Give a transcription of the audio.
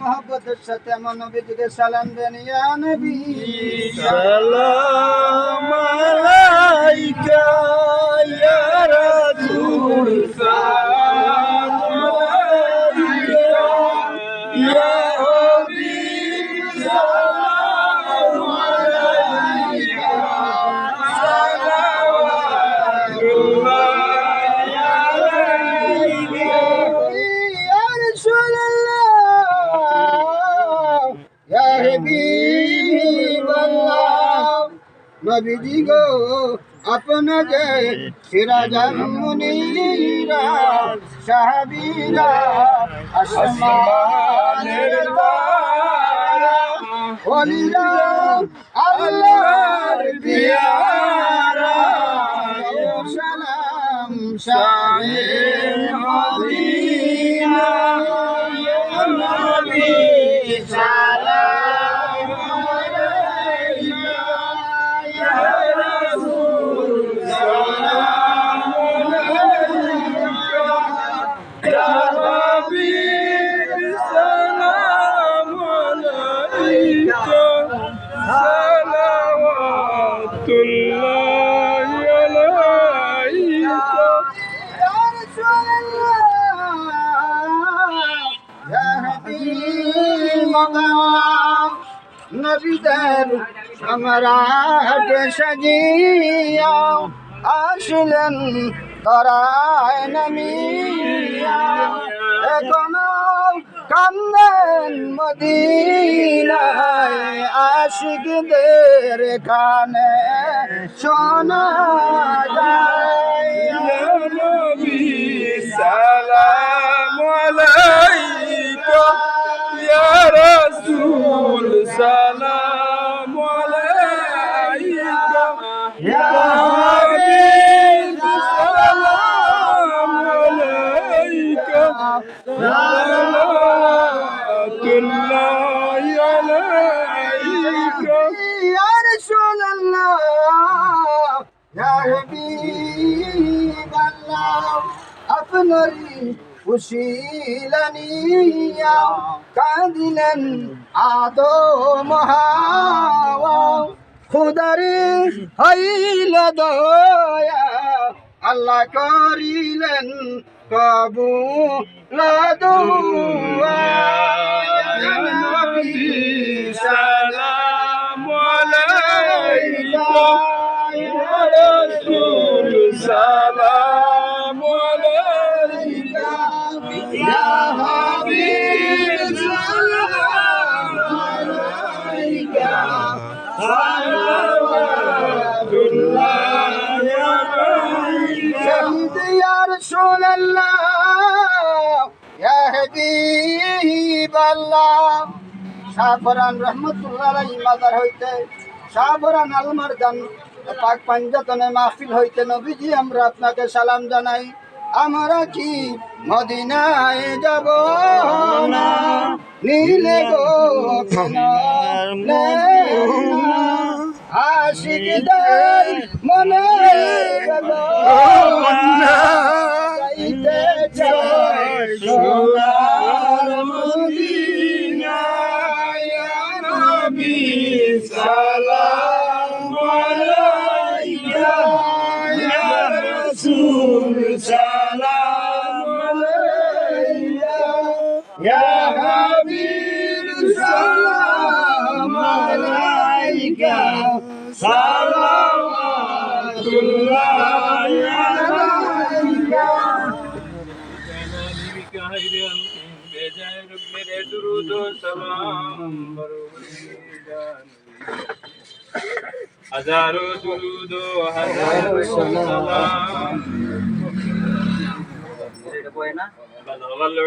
মোহাম্মতের সাথে আমার নবীজিকে সালাম দেন ইয়া নবী। সালাম আলাইকা ইয়া রাসূল সাল্লাল্লাহু নবীজি গো আপনাকে সিরাজাম মুনীরা সাহাবীরা আসমানের তারা ওলিরা আল্লাহর পিয়ারা। সালাম শাহে মগাম নবীদের সম্রাট সাজিয়া আসলেন তরায় নামিয়া। এখনও কান্দেন মদিনায় আশিকদের কানে শোনা যায়। الرسول سلام عليك يا حبيب سلام عليك صلوات الله عليك يا رسول الله يا حبيب الله أفنريك উশিলানিয়া কাঁদিলেন আদম হাওয়া। খুদারি হইল দয়া আল্লাহ করিলেন কবু লদুয়া সালাম আলাইকা হাবিব আল্লাহ শাহফরান রহমতুল্লাহ মাদার হইতে শাহফরান আলমার জান পাক পাঞ্জাতনে মাহফিল হইতে নবীজি আমরা আপনাকে সালাম জানাই। আমরা কি মদিনায় যাব না? নীলে গো মনে গেল। সালাম আলাইকা সালামাতুল্লাহ। আলাইকা বেজায় রব মেরে দুরুদ ও সালাম হাজারো দুরুদ ও হাজারো সালাম। এটা বয় না?